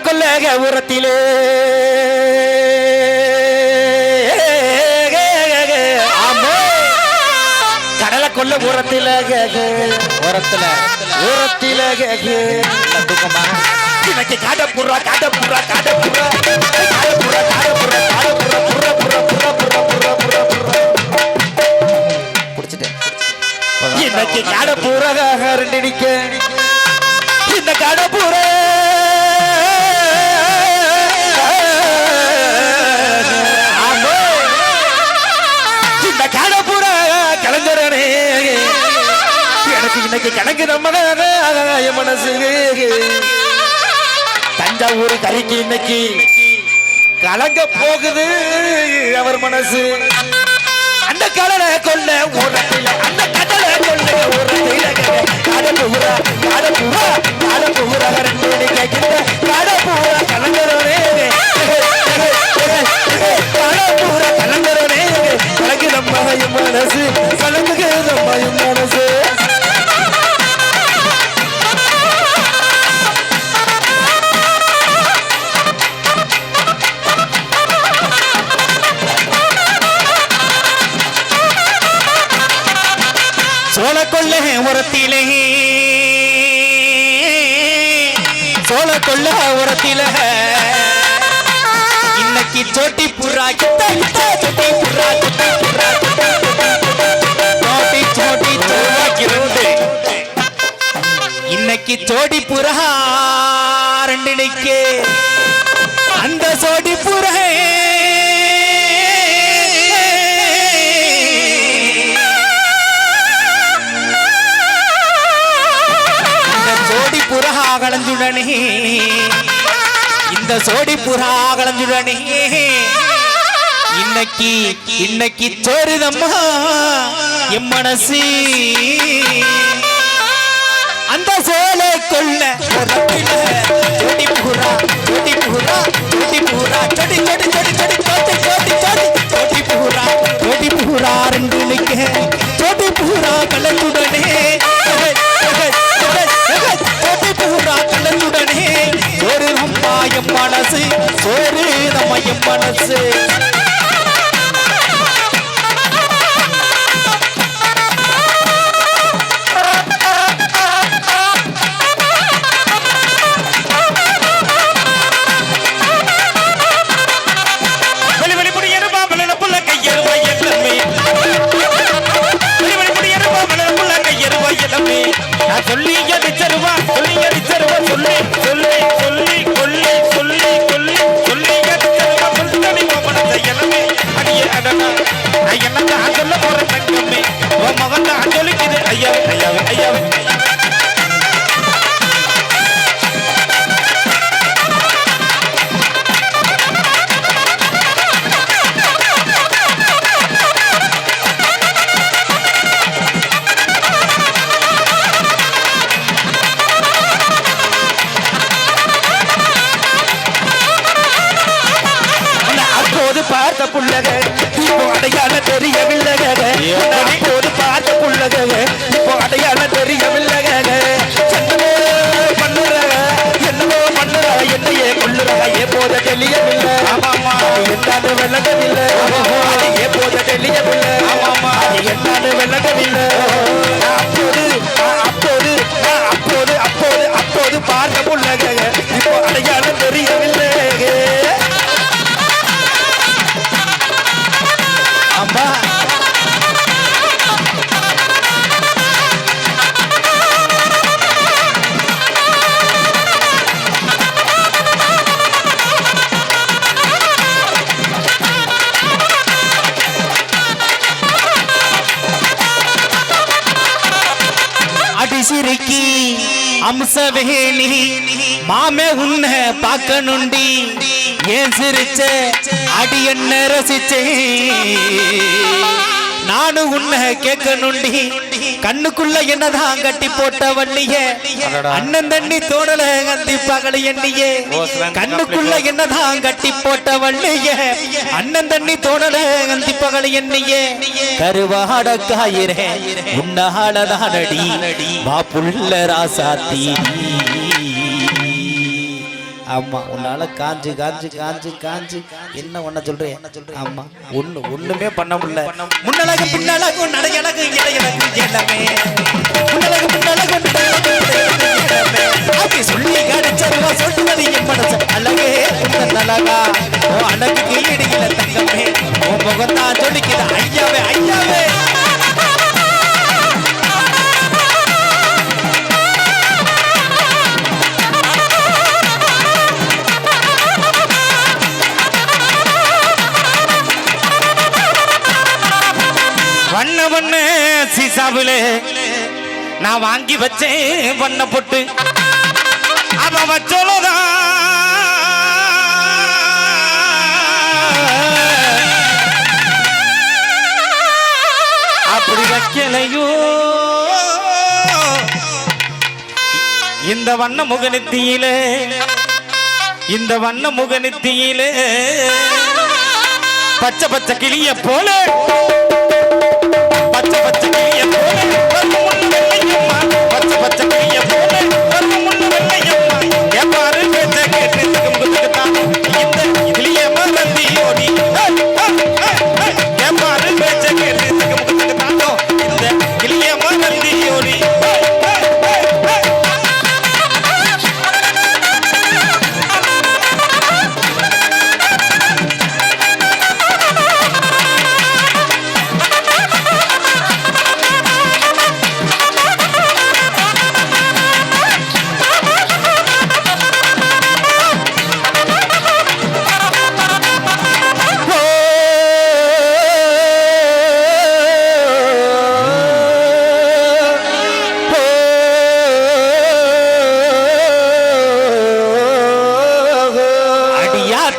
கொல்ல கொல்ல உரத்திலே. கடலை கொல்ல உரத்தில உரத்துல. இந்த காடப்புறா இன்னைக்கு கணக்கு நம்ம என் மனசு. தஞ்சாவூர் கறிக்கு இன்னைக்கு கலங்க போகுது அவர் மனசு. அந்த கடலை கொல்ல ஓரத்தில் அந்த கடலை கொள்ள ஓரத்தில் காடப்புறா காடப்புறா காடப்புறா ரெண்டு கேட்கின்ற காடப்புறா கலங்கரவனே காடப்புறா கலங்கரவனே கலங்கு நம்ம மனசு. கலங்குது நம்ம மனசு. கொள்ள உரத்தில. இன்னைக்கு சோட்டி புறா கிட்ட கிட்ட சோட்டி புறா சோட்டி புறா சோட்டி சோட்டி இன்னைக்கு சோடி புறா. கலஞ்சுடனே. இந்த சோடி புறா கலஞ்சுடனே. இன்னைக்கு இன்னைக்கு சோறுதம்மா என் மனசு. அந்த சோலை கொள்ள உரத்தில சோடி புறா சோடி புறா சோடி புறா சோடி சோடி சோடி சோடி சோடி சோடி சோடி சோடி புறா சோடி ரெண்டு நிக்க சோடி பூரா கலந்துடனே அம்சவேணி மாமே உன்னை பார்க்கணுண்டி. ஏன் சிரிச்ச? அடி என்ன ரசிச்சேன் நானும் உன்னை கேட்கணுண்டி. கண்ணுக்குள்ள என்னதான் கட்டி போட்ட வள்ளிய அண்ணன் தண்ணி தோடல கந்தி பகல எண்ணியே. கண்ணுக்குள்ள என்னதான் கட்டி போட்ட வள்ளிய அண்ணன் தண்ணி தோடல கந்தி பகல எண்ணியே. கருவாட காயிரே உன்னாலதானடி வா புள்ள ராசாத்தி. ஆமா உன்னால காஞ்சு காஞ்சு காஞ்சு காஞ்சு. என்ன ஒன்ன சொல்றேன் ஆமா ஒண்ணு ஒண்ணுமே பண்ண முடியல. முன்னழகு பின்னழகு நடையழகு இடையழகு எல்லாமே முன்னழகு பின்னழகு அப்படி சொல்லி கடிச்சவா சொல்லுவது என் மனசு அழகே. உன்னழகா உன் அழகுக்கு தங்கமே. உன் முகத்தான் சொல்லிக்கிறாய் நான் வாங்கி வச்சேன் பண்ண பொட்டு. அவ வச்சோலதான் அப்படி வைக்கலையோ? இந்த வண்ண முகனித்தியிலே இந்த வண்ண முகனித்தியிலே பச்சை பச்சை கிளிய போல பச்சை பச்சை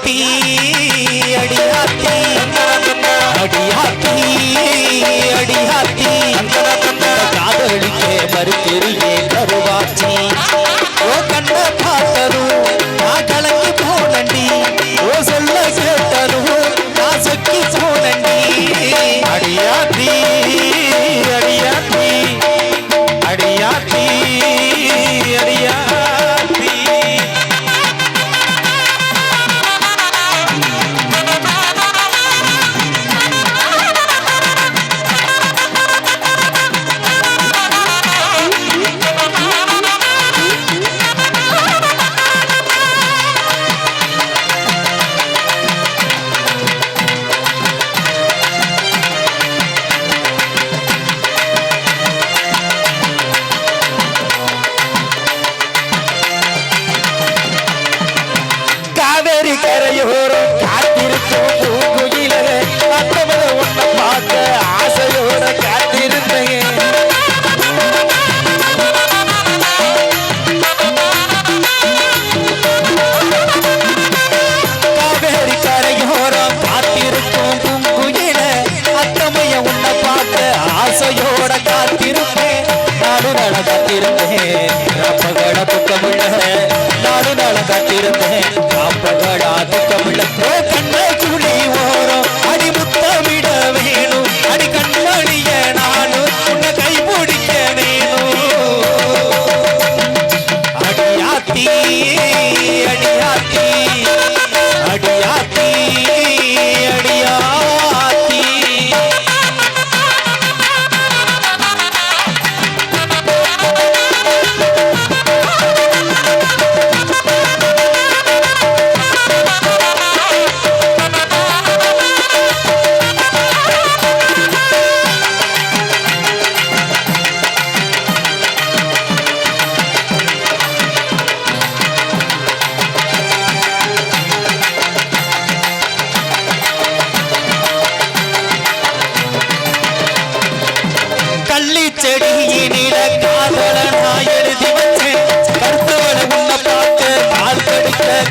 happy.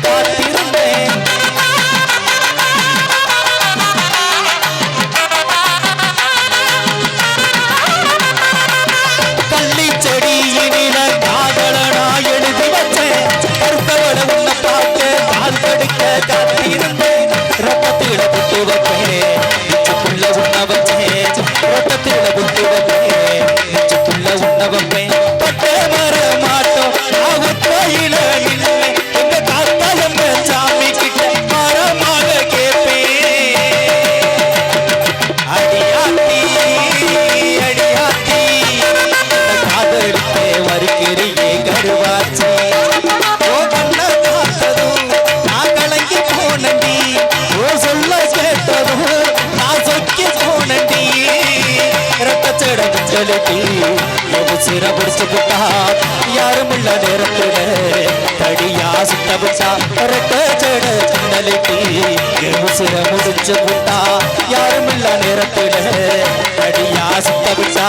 কাটে சில முடிச்ச புட்டா யாரும் இல்ல நேரத்துல. அடியா சித்த விட்டா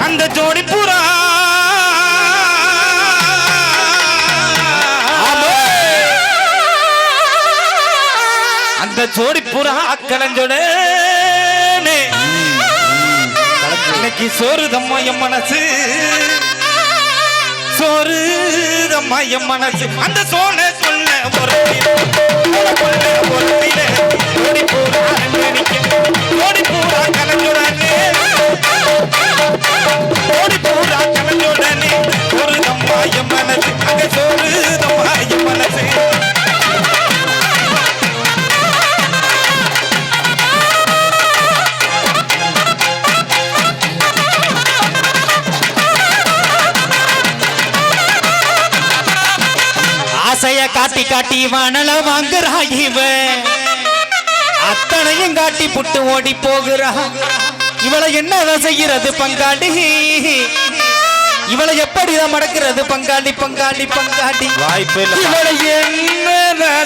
அந்த ஜோடி புறா அந்த ஜோடி புறா கலஞ்சோடே இன்னைக்கு சோறுதம்மா என் மனசு. சோறுதம்மா என் மனசு. அந்த சோனை சொல்ல ஒரு கொள்ள ஆசைய காட்டி காட்டி வனல வாங்குறா இவன் அத்தனையும் காட்டி புட்டு ஓடி போகிறா. இவளை என்னதான் செய்கிறது பங்காளி? இவளை எப்படிதான் மடக்கிறது? பங்காளி பங்காளி பங்காளி. வாய்ப்பு இவளை என்ன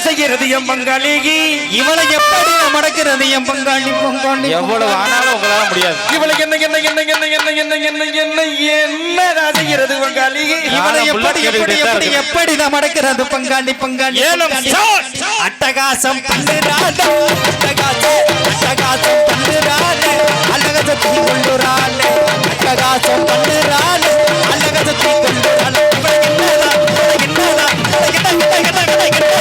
செய்யறது என் பங்காளிக்கு இவளை எப்படி மடக்கிறது என் பங்காளி பங்காளி எவ்வளவு ஆனாலும் உங்களால முடியாது. இவளுக்கு என்ன என்ன என்ன என்ன என்ன என்ன என்ன என்ன என்ன செய்யறது பங்காளி? இவளை எப்படி எப்படி எப்படி எப்படிதான் மடக்கிறது பங்காளி பங்காளி ஏலம் பங்காளி. சாட். அட்டகாசம் அட்டகாசம் அட்டகாசம் பண்ணுறாளே அழக கொள்ளுறாளே அட்டகாசம் பண்ணுறாளே அழக சக்தி கொள்ளுறாளே இவளுக்கு என்னதான் இவளுக்கு என்னதான் இவளுக்கு என்ன என்ன என்ன?